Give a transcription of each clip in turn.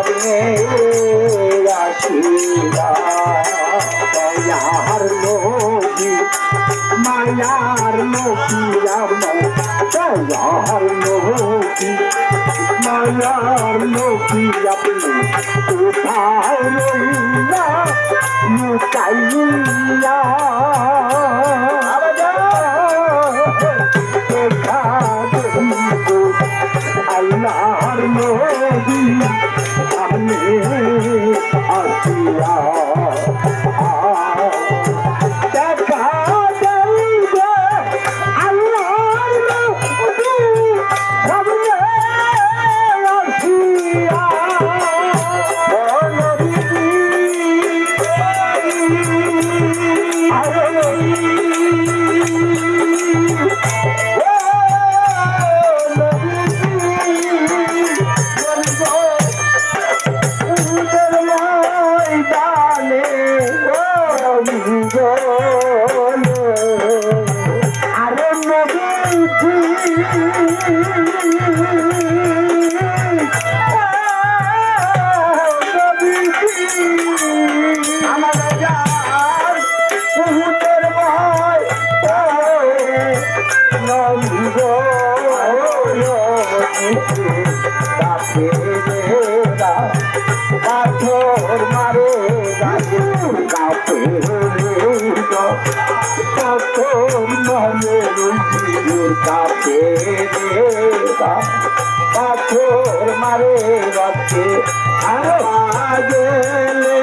সামনে আসিয়া দয়ার নদী মায়ার নদী আমার দয়ার নদী মায়ার নদী আপনি, কোথায় রইলা? লুকাইয়া পাথর মারে মারে গাছে গেলে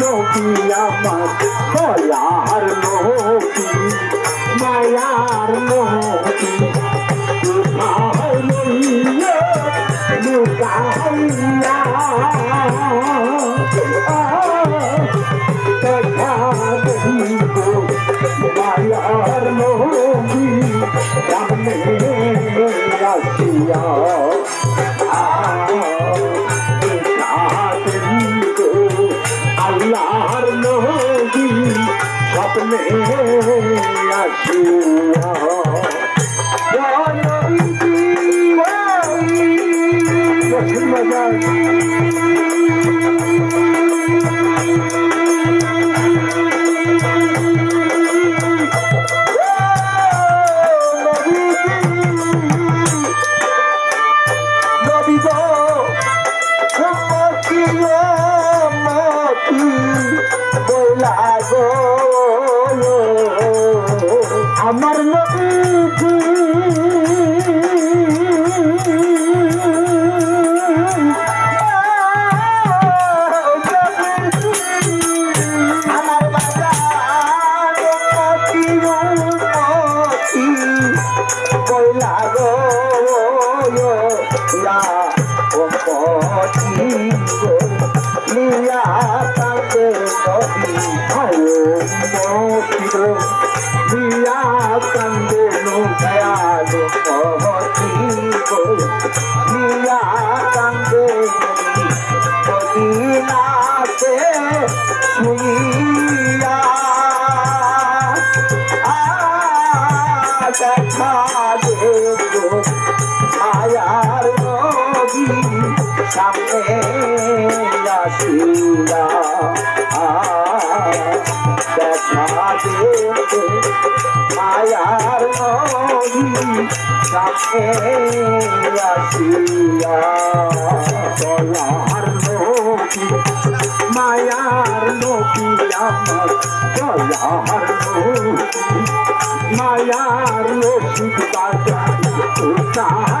নদী আমার দয়ার নদী মায়ার নদী লুকাইয়া লুকাইয়া আমার নদী আমার বাজার মতি মতি কইলা গো ও গো লিয়া তাকে নদী মতি গো লিয়া কান্দে নো দয়ালো মতি গো লিয়া কান্দে মদিনাতে শুইয়া। দেখা দেখো সামনে আসিয়া দেখা দেখে মায়ার নদী সামনে আসিয়া। দয়ার নদী মায়ার নদী আমার দয়ার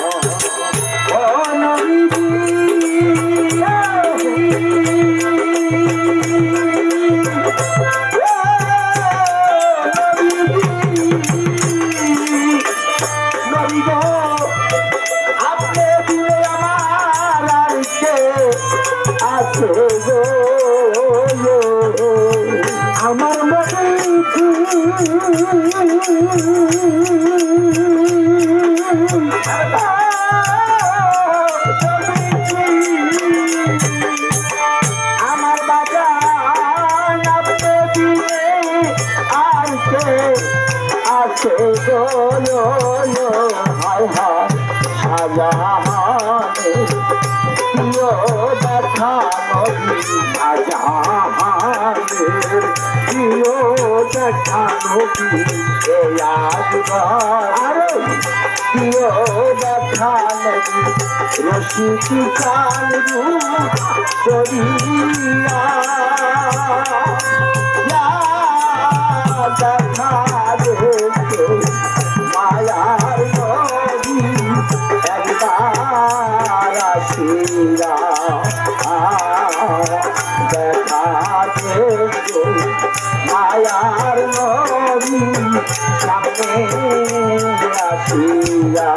আমার মনে সাজাহানে প্রিয় দেখা নদী সাজাহানে প্রিয় দেখা নদী আরে প্রিয় দেখা নদী রসিকি কাল রূপ দেখা নদী একবার আসিরা দেখাতে মায়ার নদী সামনে আসিরা